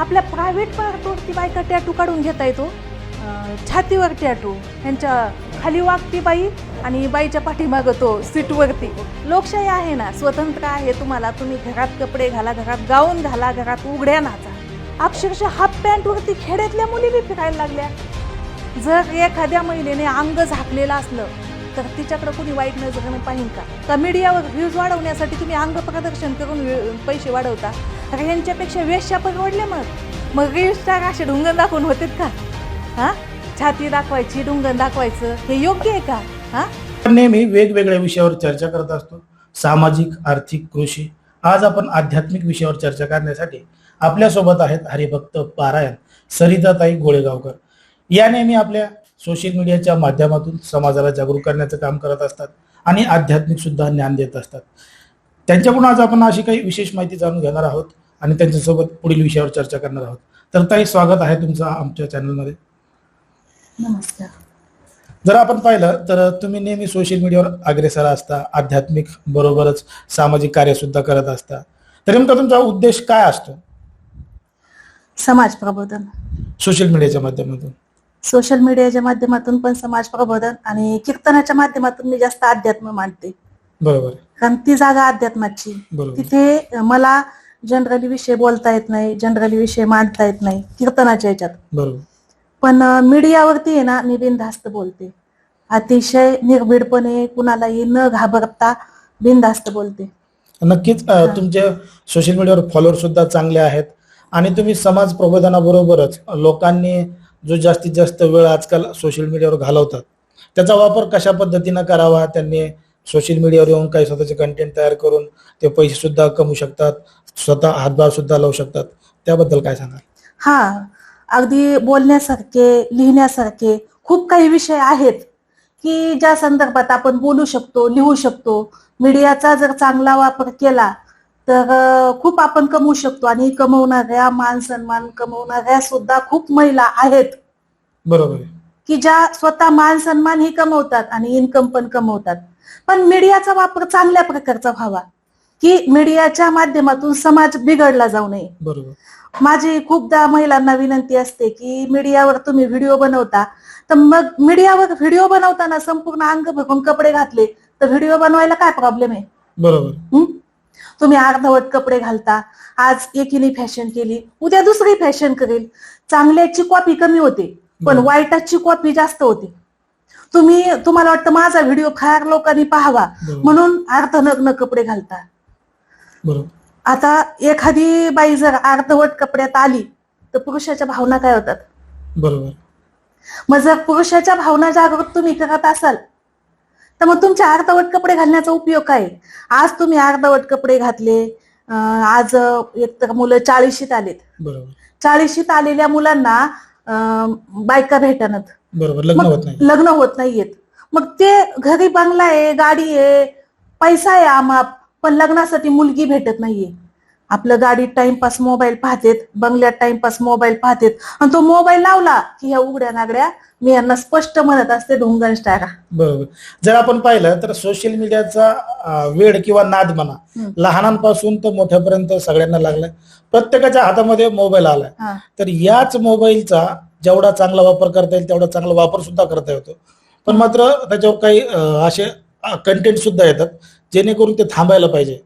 आपल्या प्रायव्हेट पार्टवरती बायका टॅटू काढून घेता येतो छातीवर टॅटू ह्यांच्या खाली वागती बाई आणि बाईच्या पाठीमागं तो सीटवरती लोकशाही आहे ना स्वतंत्र आहे तुम्हाला. तुम्ही घरात कपडे घाला घरात गाऊन घाला घरात उघड्या नाचा. अक्षरशः हाफ पॅन्टवरती खेड्यातल्या मुली बी फिरायला लागल्या. जर एखाद्या महिलेने अंग झाकलेलं असलं तर तिच्याकडे कुणी वाईट नजरेने पाहिन का? का मीडियावर व्ह्यूज वाढवण्यासाठी तुम्ही अंग प्रदर्शन करून पैसे वाढवता? तर यांच्यापेक्षा वेश्या परवडल्या मग. मग रील असे ढुंगण दाखवून होते का? हा? छाती दाखवायची ढुंगण दाखवायचं हे योग्य आहे का? हा? नेहमी वेगवेगळ्या विषयावर चर्चा करत असतो. सामाजिक आर्थिक कृषी. आज आपण आध्यात्मिक विषयावर चर्चा करण्यासाठी आपल्यासोबत आहेत हरिभक्त पारायण सरिताताई गोळेगावकर. या नेहमी आपल्या सोशल मीडियाच्या माध्यमातून समाजाला जागरूक करण्याचं काम करत असतात आणि आध्यात्मिक सुद्धा ज्ञान देत असतात. त्यांच्याकडून आज आपण अशी काही विशेष माहिती जाणून घेणार आहोत आणि त्यांच्यासोबत पुढील विषयावर चर्चा करणार आहोत. तर ताई स्वागत आहे तुमचं आमच्या चॅनलमध्ये. नमस्कार. जर आपण पाहिलं तर तुम्ही नेहमी सोशल मीडियावर अग्रेसर असता आध्यात्मिक बरोबरच सामाजिक कार्य सुद्धा करत असता. तर नेमका तुमचा उद्देश काय असतो? समाज प्रबोधन. सोशल मीडियाच्या माध्यमातून. सोशल मीडियाच्या माध्यमातून पण समाज प्रबोधन आणि कीर्तनाच्या माध्यमातून मी जास्त अध्यात्म मानते. बरोबर. कारण ती जागा अध्यात्माची. बरोबर. तिथे मला जनरली विषय बोलता येत नाही जनरली विषय मांडता येत नाही कीर्तनाच्या याच्यात. बरोबर. पण मीडियावरती आहे ना मी बिनधास्त बोलते. अतिशय निर्भीडपणे कुणालाही न घाबरता बिनधास्त बोलते. नक्कीच तुमचे सोशल मीडियावर फॉलोअर सुद्धा चांगले आहेत. आणि तुम्ही समाज प्रबोधनाबरोबरच लोकांनी जो जास्तीत जास्त वेळ आजकाल सोशल मीडियावर घालवतात त्याचा वापर कशा पद्धतीनं करावा? त्यांनी सोशल मीडियावर येऊन काही स्वतःचे कंटेंट तयार करून ते पैसे सुद्धा कमवू शकतात स्वतः हातभार सुद्धा लावू शकतात. त्याबद्दल काय सांगाल? हा अगदी बोलण्यासारखे लिहिण्यासारखे खूप काही विषय आहेत की ज्या संदर्भात आपण बोलू शकतो लिहू शकतो. मीडियाचा जर चांगला वापर केला तर खूप आपण कमवू शकतो आणि कमवणाऱ्या मान सन्मान कमवणाऱ्या सुद्धा खूप महिला आहेत. बरोबर की ज्या स्वतः मान सन्मान ही कमवतात आणि इन्कम पण कमवतात. पण मीडियाचा वापर चांगल्या प्रकारचा व्हावा. की मीडियाच्या माध्यमातून समाज बिघडला जाऊ नये. बरोबर. माझी खूपदा महिलांना विनंती असते की मीडियावर तुम्ही व्हिडिओ बनवता तर मग मीडियावर व्हिडिओ बनवताना संपूर्ण अंग भरून कपडे घातले तर व्हिडिओ बनवायला काय प्रॉब्लेम आहे? बरोबर? तुम्ही अर्धवट कपडे घालता. आज एकीने फॅशन केली उद्या दुसरी फॅशन करेल. चांगल्याची कॉपी कमी होते पण. वाईटाची कॉपी जास्त होते. तुम्ही तुम्हाला वाटतं माझा व्हिडिओ फार लोकांनी पाहावा म्हणून अर्धनग्न कपडे घालता. आता एखादी बाई जर अर्धवट कपड्यात आली तर पुरुषाच्या भावना काय होतात? बरोबर. मग जर पुरुषाच्या भावना जागृत तुम्ही करत असाल तर मग तुमचे अर्धवट कपडे घालण्याचा उपयोग काय? आज तुम्ही अर्धवट कपडे घातले. आज एक मुलं चाळीशीत आलेत. बरोबर. चाळीशीत आलेल्या मुलांना बायका भेटणत बरोबर लग्न होत नाही लग्न होत नाहीयेत. मग ते घरी बंगला आहे गाडी आहे पैसा आहे आमाप पण लग्नासाठी मुलगी भेटत नाहीये. आपलं गाडीत टाइमपास मोबाईल पाहतेत बंगल्यात टाइमपास मोबाईल पाहतेत. आणि तो मोबाईल लावला की ह्या उघड्या नागड्या मी यांना स्पष्ट म्हणत असते ढोंगण स्टारा बरोबर. जर आपण पाहिलं तर सोशल मीडियाचा वेळ किंवा नाद म्हणा. लहानांपासून तर मोठ्यापर्यंत सगळ्यांना लागलाय. प्रत्येकाच्या हातामध्ये मोबाईल आलाय. तर याच मोबाईलचा जेवढा चांगला वापर करता येईल तेवढा चांगला वापर सुद्धा करता येतो. पण मात्र त्याच्यावर काही असे कंटेंट सुद्धा येतात जेणेकरून ते थांबायला पाहिजे.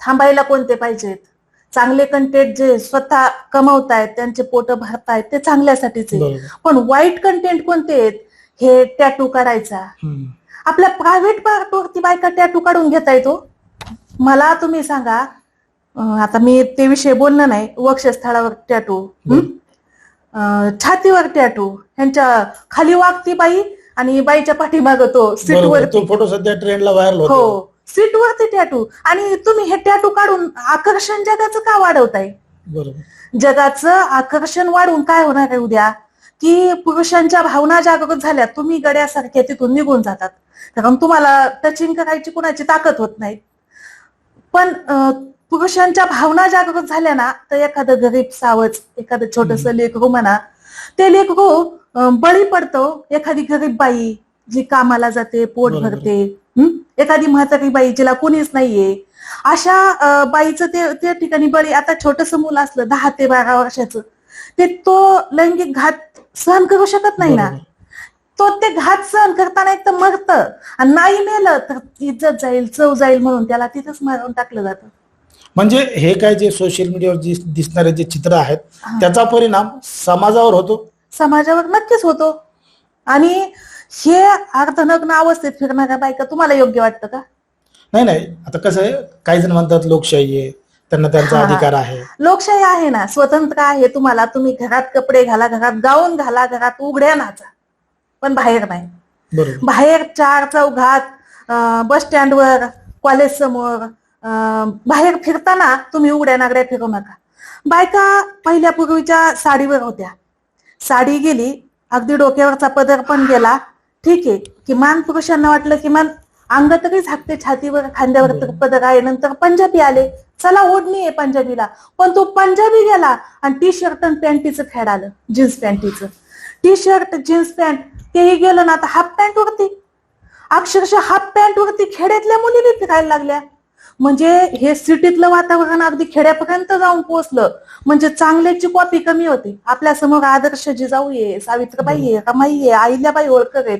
थांबायला कोणते पाहिजेत? चांगले कंटेंट जे स्वतः कमवतायत त्यांचे पोट भरतायत ते चांगल्यासाठीच आहे. पण वाईट कंटेंट कोणते आहेत? हे टॅटू काढायचा. आपल्या प्रायव्हेट पार्टवरती बायका टॅटू काढून घेता येतो मला तुम्ही सांगा आता मी ते विषय बोलणं नाही वक्षस्थळावर टॅटू हं? छातीवर टॅटू ह्यांच्या खाली वागती बाई आणि बाईच्या पाठीमाग तो तो फोटो सध्या ट्रेंडला व्हायरल हो. सीटवरती टॅटू आणि तुम्ही हे टॅटू काढून आकर्षण जगाचं का वाढवताय? बरोबर. जगाचं आकर्षण वाढून काय होणार आहे उद्या? की पुरुषांच्या भावना जागृत झाल्या तुम्ही गड्यासारख्या तिथून निघून जातात. कारण तुम्हाला टचिंग करायची कुणाची ताकद होत नाही. पण पुरुषांच्या भावना जागृत झाल्या ना तर एखादं गरीब सावच एखादं छोटस लेकरू म्हणा ते लेकरू बळी पडतो. एखादी गरीब बाई जी कामाला जाते पोट. भरते? एखादी म्हातारी बाई जिला कोणीच नाहीये. अशा बाईचं ते त्या ठिकाणी बळी आता छोटस मुलं असलं दहा ते बारा वर्षाचं ते तो लैंगिक घात सहन करू शकत नाही ना. तो ते घात सहन करताना एक तर मरत आणि नाही मेलं तर इज्जत जाईल चव जाईल म्हणून त्याला तिथंच मारून टाकलं जातं. म्हणजे हे काय जे सोशल मीडियावर दिसणारे जे चित्र आहेत. त्याचा परिणाम समाजावर होतो? समाजावर नक्कीच होतो. आणि हे अर्धनग्न अवस्थेत फिरणाऱ्या बायका तुम्हाला योग्य वाटतं का? नाही नाही. आता कसं आहे काही जण म्हणतात लोकशाही आहे. त्यांना त्यांचा हा. अधिकार आहे. लोकशाही आहे ना. स्वतंत्र आहे तुम्हाला. तुम्ही घरात कपडे घाला घरात गाऊन घाला घरात उघड्या नाचा. पण बाहेर नाही. बरोबर. बाहेर चार चौघात अं, बस स्टँडवर कॉलेज समोर अं, बाहेर फिरताना तुम्ही उघड्या नागड्या फिरू नका. बायका पहिल्या पूर्वीच्या साडीवर होत्या. साडी गेली अगदी डोक्यावरचा पदर पण गेला. ठीक आहे. किमान पुरुषांना वाटलं किमान अंग तरी झाकते छातीवर खांद्यावर तर पदर आहे नंतर पंजाबी आले. चला ओढणी आहे पंजाबीला. पण तो पंजाबी गेला आणि टी शर्ट आणि पॅन्टीचं फॅड आलं जीन्स पॅन्टीचं. टी शर्ट जीन्स पॅन्ट तेही गेलं ना आता हाफ पॅन्ट वरती. अक्षरशः हाफ पॅन्ट वरती खेड्यातल्या मुलीने फिरायला लागल्या. म्हणजे हे सिटीतलं वातावरण अगदी खेड्यापर्यंत जाऊन पोहोचलं. म्हणजे चांगल्याची कॉपी कमी होती. आपल्यासमोर आदर्श जिजाऊ आहे सावित्रीबाई आहे रमाई आहे अहिल्याबाई होळकर आहेत.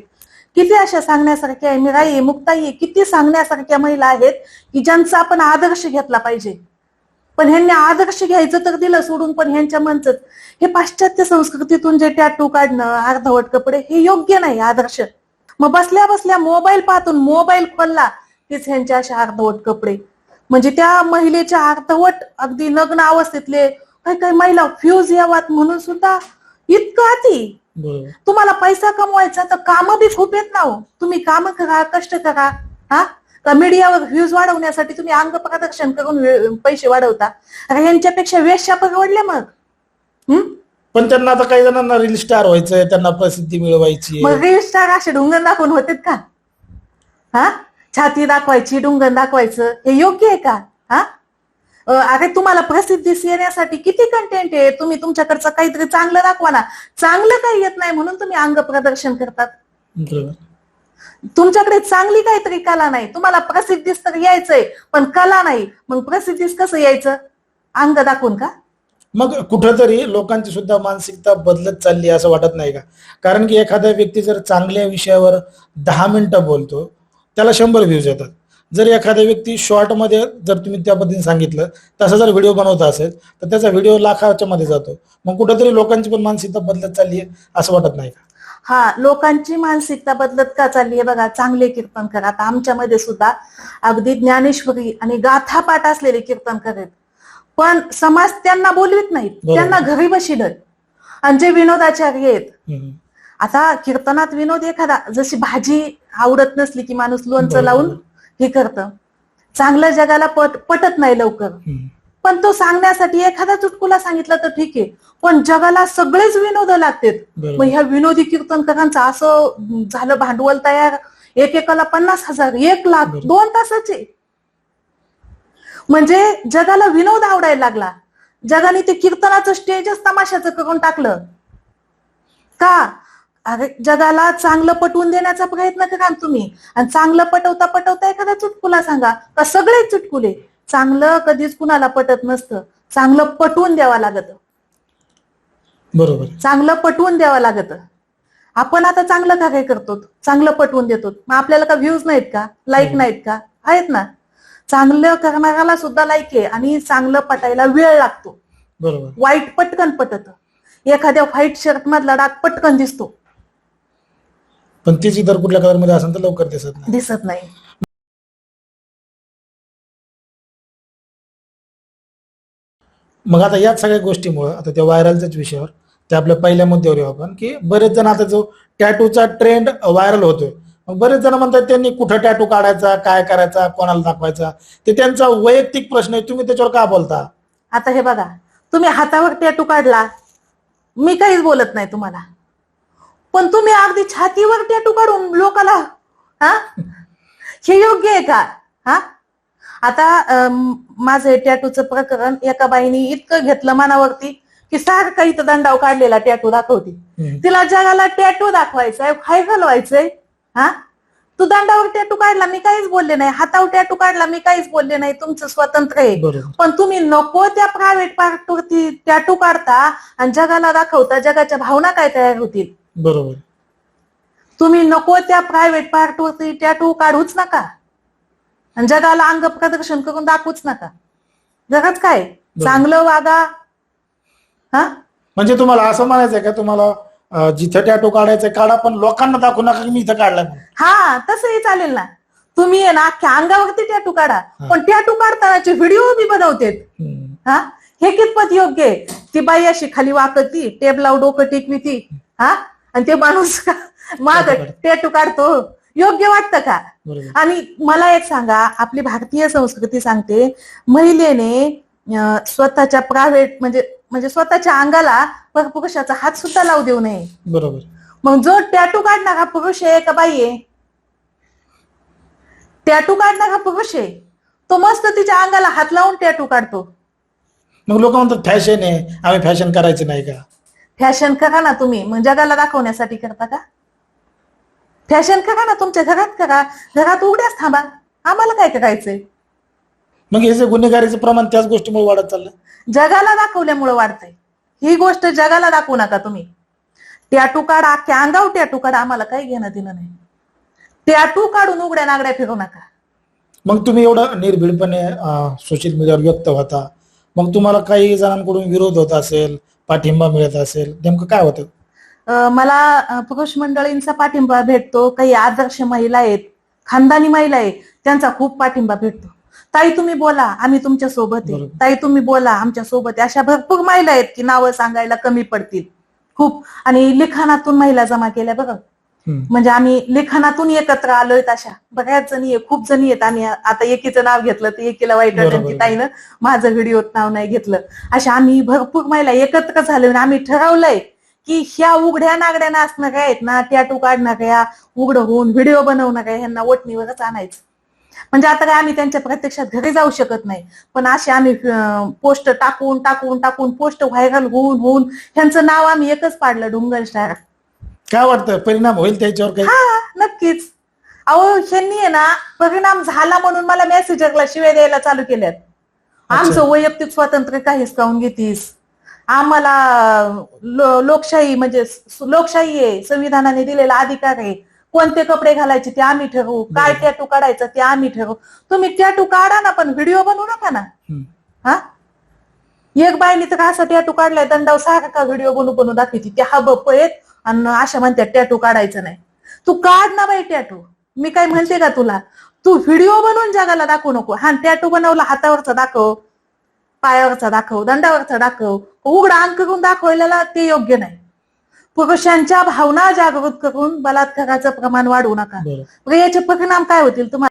किती अशा सांगण्यासारख्या आहे? मिराई आहे मुक्ताई आहे किती सांगण्यासारख्या महिला आहेत की ज्यांचा आपण आदर्श घेतला पाहिजे? पण ह्यांनी आदर्श घ्यायचं तर दिलं सोडून पण ह्यांच्या मनच हे पाश्चात्य संस्कृतीतून जे टॅटू काढणं अर्धवट कपडे हे योग्य नाही आदर्श. मग बसल्या बसल्या मोबाईल पाहतून मोबाईल खोलला. तीच ह्यांच्या अशा अर्धवट कपडे. म्हणजे त्या महिलेच्या अर्धवट अगदी नग्न अवस्थेतले काही काही महिला फ्यूज यावात म्हणून सुद्धा इतकं अति तुम्हाला पैसा कमवायचा तर काम बी खूप येत ना हो. तुम्ही काम करा कष्ट करा हा? का मीडियावर व्ह्यूज वाढवण्यासाठी तुम्ही अंग प्रदर्शन करून पैसे वाढवता? अरे यांच्यापेक्षा वेश्या परवडल्या मग. हम्म पण त्यांना आता काही जणांना रील स्टार व्हायचंय त्यांना प्रसिद्धी मिळवायची मग रील स्टार असे ढुंगण दाखवून होते का? हा? छाती दाखवायची डुंगण दाखवायचं हे योग्य आहे का? हा? अरे तुम्हाला प्रसिद्धी येण्यासाठी किती कंटेंट आहे? तुम्ही तुमच्याकडचं काहीतरी चांगलं दाखवा ना. चांगलं काही येत नाही म्हणून तुम्ही अंग प्रदर्शन करतात. तुमच्याकडे चांगली काहीतरी कला नाही. तुम्हाला प्रसिद्धीस तर यायचंय पण कला नाही. मग प्रसिद्धीस कसं यायचं? अंग दाखवून का? मग कुठंतरी लोकांची सुद्धा मानसिकता बदलत चालली असं वाटत नाही का? कारण की एखादा व्यक्ती जर चांगल्या विषयावर दहा मिनिटं बोलतो त्याला शंभर व्ह्यूज येतात. जर एखादा व्यक्ती शॉर्टमध्ये जर तुम्ही त्या पद्धतीने सांगितलं तसा जर व्हिडिओ बनवत असेल तर त्याचा व्हिडिओ लाखाच्या मध्ये जातो. मग कुठंतरी लोकांची पण मानसिकता बदलत चालली आहे असं वाटत नाही का? हा लोकांची मानसिकता बदलत का चालली आहे बघा चांगले कीर्तनकर आता आमच्यामध्ये सुद्धा अगदी ज्ञानेश्वरी आणि गाथा पाठ असलेले कीर्तनकर आहेत. पण समाज त्यांना बोलवीत नाहीत. त्यांना घरी बशिलत आणि जे विनोदाचार्य आहेत. आता कीर्तनात विनोद एखादा जशी भाजी आवडत नसली की माणूस लोणचं. लावून हे करतं. चांगलं जगाला पट पटत नाही लवकर. पण तो सांगण्यासाठी एखादा चुटकुला सांगितला तर ठीक आहे. पण जगाला सगळेच विनोद लागतात. मग ह्या विनोदी कीर्तनकारांचं असं झालं भांडवल तयार एक एकाला पन्नास हजार एक लाख. दोन तासाचे. म्हणजे जगाला विनोद आवडायला लागला. जगाने ते कीर्तनाचं स्टेजच तमाशाचं करून टाकलं. का? अरे जगाला चांगलं पटवून देण्याचा प्रयत्न करा ना तुम्ही. आणि चांगलं पटवता पटवता एखादा चुटकुला सांगा. का सगळे चुटकुले? चांगलं कधीच कुणाला पटत नसतं. चांगलं पटवून द्यावं लागत. बरोबर. चांगलं पटवून द्यावं लागत. आपण आता चांगलं का काय करतो? चांगलं पटवून देतो. मग आपल्याला का व्ह्यूज नाहीत का? Like hmm. नाहीत का? आहेत ना. चांगलं करणाऱ्याला सुद्धा लाईक आहे आणि चांगलं पटायला वेळ लागतो. बरोबर. वाईट पटकन पटत. एखाद्या व्हाईट शर्ट मधला डाग पटकन दिसतो. पण तीच इतर कुठल्या कलरमध्ये असेल तर लवकर दिसत नाही. दिसत नाही. मग आता याच सगळ्या गोष्टीमुळे आता त्या व्हायरलच्याच विषयावर ते आपल्या पहिल्या मुद्द्यावर येऊ आपण की बरेच जण आता जो टॅटूचा ट्रेंड व्हायरल होतोय मग बरेच जण म्हणतात त्यांनी कुठं टॅटू काढायचा काय करायचा कोणाला दाखवायचा ते त्यांचा वैयक्तिक प्रश्न आहे तुम्ही त्याच्यावर का बोलता? आता हे बघा तुम्ही हातावर टॅटू काढला मी काहीच बोलत नाही तुम्हाला. पण तुम्ही अगदी छातीवर टॅटू काढून लोकाला हा? हे योग्य आहे का? हा? आता माझं टॅटूचं प्रकरण एका बाईने इतकं घेतलं मनावरती की सारखं इथं दंडाव काढलेला टॅटू दाखवते. तिला जगाला टॅटू दाखवायचा आहे खाय घालवायचंय? हा? तू दंडावर टॅटू काढला मी काहीच बोलले नाही. हातावर टॅटू काढला मी काहीच बोलले नाही. तुमचं स्वतंत्र आहे. पण तुम्ही नको त्या प्रायव्हेट पार्टवरती टॅटू काढता आणि जगाला दाखवता जगाच्या भावना काय तयार होतील? बरोबर. तुम्ही नको त्या प्रायव्हेट पार्टवरती टॅटू काढूच नका. आणि जगाला अंग प्रदर्शन करून दाखवूच नका. जगात काय? चांगलं वागा. हा? म्हणजे तुम्हाला असं म्हणायचंय का तुम्हाला जिथं टॅटो काढायचंय काढा पण लोकांना दाखवू नका की मी इथं म्हणून. हा तसंही चालेल ना. तुम्ही आहे ना अख्ख्या अंगावरती टॅटू काढा. पण टॅटू काढतानाचे व्हिडिओ बी बनवतेत. हा? हे कितपत योग्य आहे? ती बाई अशी खाली वाकती टेबलावर डोकं टेकवी ती हा? आणि ते माणूस का? माग टॅटू काढतो. योग्य वाटतं का? आणि मला एक सांगा आपली भारतीय संस्कृती सांगते महिलेने स्वतःच्या प्रायव्हेट म्हणजे म्हणजे स्वतःच्या अंगाला पर- पुरुषाचा हात सुद्धा लावू देऊ नये. बरोबर. मग जो टॅटू काढणारा पुरुष आहे का बाई आहे? टॅटू काढणारा पुरुष आहे. तो मस्त तिच्या अंगाला हात लावून टॅटू काढतो. मग लोक म्हणतात फॅशन आहे. आम्ही फॅशन करायचे नाही का? फॅशन करा ना तुम्ही. मग जगाला दाखवण्यासाठी करता का? फॅशन करा ना तुमच्या घरात करा. घरात उघड्याच थांबा. आम्हाला काय करायचंय? मग हे जे गुन्हेगारीचं प्रमाण त्याच गोष्टीमुळे वाढत चाललं जगाला दाखवल्यामुळं वाढतंय. ही गोष्ट जगाला दाखवू नका तुम्ही. टॅटू काढा अख्ख्या अंगावर टॅटू काढा आम्हाला काही घेणं दिलं नाही. टॅटू काढून उघड्या नागड्या फिरू नका. मग तुम्ही एवढं निर्भीडपणे सोशल मीडियावर व्यक्त होता. मग तुम्हाला काही जणांकडून विरोध होत असेल पाठिंबा मिळत असेल? नेमकं काय होतं? अं, मला पुरुष मंडळींचा पाठिंबा भेटतो. काही आदर्श महिला आहेत खानदानी महिला आहेत त्यांचा खूप पाठिंबा भेटतो. ताई तुम्ही बोला. आम्ही तुमच्यासोबत आहे. बरोबर. ताई तुम्ही बोला आमच्यासोबत आहे. अशा भरपूर महिला आहेत की नावं सांगायला कमी पडतील. खूप. आणि लिखाणातून महिला जमा केल्या बघा. म्हणजे आम्ही लेखनातून एकत्र आलोय अशा बऱ्याच जणी खूप जणी आहेत. आम्ही आता एकीचं नाव घेतलं तर एकीला वाईट वाटेल ताईनं माझं व्हिडिओत नाव नाही घेतलं. अशा आम्ही भरपूर महिला एकत्र आणि आम्ही ठरवलंय की ह्या उघड्या नागड्या नाचणाऱ्या आहेत ना टॅटू काढणाऱ्या उघडं होऊन व्हिडिओ बनवणाऱ्या ह्यांना वटणीवरच आणायचं. म्हणजे आता काय आम्ही त्यांच्या प्रत्यक्षात घरी जाऊ शकत नाही. पण असे आम्ही पोस्ट टाकून टाकून टाकून पोस्ट व्हायरल होऊन होऊन ह्यांचं नाव आम्ही एकच पाडलं डुंगल स्टार काय वाटतं परिणाम होईल त्याच्यावर काही? हा नक्कीच. अहो ह्यांनी आहे ना परिणाम झाला म्हणून मला मेसेजरला शिव्या द्यायला चालू केल्यात. आमचं वैयक्तिक स्वातंत्र्य काहीच काऊन घेतीस? आम्हाला लो- लोकशाही म्हणजे स- लोकशाही आहे संविधानाने दिलेला अधिकार आहे. कोणते कपडे घालायचे ते आम्ही ठरवू काय टॅटू काढायचं ते आम्ही ठरवू. तुम्ही टॅटू काढा ना पण व्हिडिओ बनवू नका ना. हम्म. हा? एक बाईने तर असा टॅटू काढलाय दंडाव सारखा व्हिडिओ बनवू बनवू दाखवते. ते हा बप आहेत आणि अशा म्हणतात टॅटू काढायचं नाही. तू काढ ना बाई टॅटू मी काय म्हणते का तुला? तू व्हिडिओ बनवून जगाला दाखवू नको. हा टॅटू बनवला हातावरचा दाखव पायावरचा दाखव दंडावरचा दाखव उघडा अंक करून दाखवलेला ते योग्य नाही. पुरुषांच्या भावना जागृत करून बलात्काराचं प्रमाण वाढवू नका. याचे परिणाम काय होतील? तुम्हाला